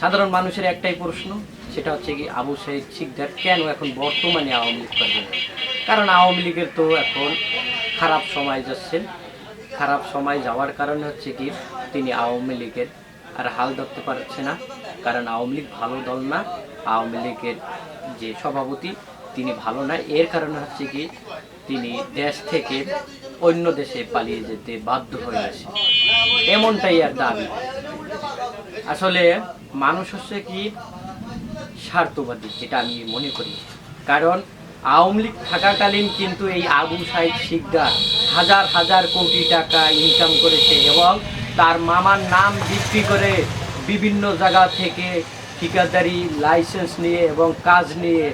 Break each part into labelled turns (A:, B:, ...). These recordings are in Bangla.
A: সাধারণ মানুষের একটাই প্রশ্ন, সেটা হচ্ছে কি আবু সাইদ শিকদার কেন এখন বর্তমানে আওয়ামী লীগ করবে কারণ আওয়ামী লীগের তো এখন খারাপ সময় যাচ্ছেন খারাপ সময় যাওয়ার কারণে হচ্ছে কি, তিনি আওয়ামী লীগের আর হাল ধরতে পারছে না। কারণ আওয়ামী লীগ ভালো দল না, আওয়ামী লীগের যে সভাপতি তিনি ভালো না। এর কারণে হচ্ছে কি, তিনি দেশ থেকে অন্য দেশে পালিয়ে যেতে বাধ্য হয়ে আছে এমনটাই আর দাবি। আসলে মানুষ হচ্ছে কি স্বার্থবাদী যেটা আমি মনে করি। কারণ আওয়ামী লীগ থাকাকালীন কিন্তু এই আবু সাইদ শিকদার হাজার হাজার কোটি টাকা ইনকাম করেছে এবং তার মামার নাম বিক্রি করে বিভিন্ন জায়গা থেকে ঠিকাদারি লাইসেন্স নিয়ে এবং কাজ নিয়ে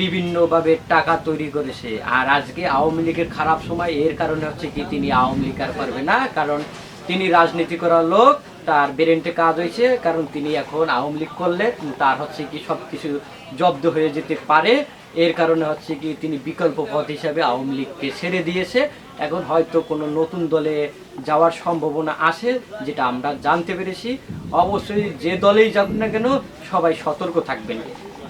A: বিভিন্নভাবে টাকা তৈরি করেছে। আর আজকে আওয়ামী লীগের খারাপ সময়, এর কারণে হচ্ছে কি তিনি আওয়ামী লীগ আর পারবে না, কারণ তিনি রাজনীতি করার লোক তার বেরেন্টে কাজ হয়েছে, কারণ তিনি এখন আওয়ামী লীগ করলে তার হচ্ছে কি সব কিছু জব্দ হয়ে যেতে পারে। এর কারণে হচ্ছে কি তিনি বিকল্প পথ হিসাবে আওয়ামী লীগকে ছেড়ে দিয়েছে। এখন হয়তো কোনো নতুন দলে যাওয়ার সম্ভাবনা আসে যেটা আমরা জানতে পেরেছি। অবশ্যই যে দলেই যাক না কেন সবাই সতর্ক থাকবেন।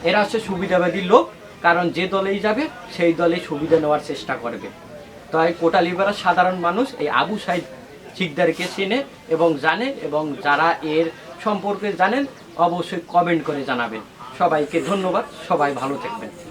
A: এরা হচ্ছে সুবিধাবাদী লোক, কারণ যে দলেই যাবে, সেই দলে সুবিধা নেওয়ার চেষ্টা করবে। তাই কোটালিপাড়ার সাধারণ মানুষ, এই আবু সাইদ শিকদারকে চেনে এবং জানে এবং যারা এর সম্পর্কে জানেন, অবশ্যই কমেন্ট করে জানাবেন। সবাইকে ধন্যবাদ, সবাই ভালো থাকবেন।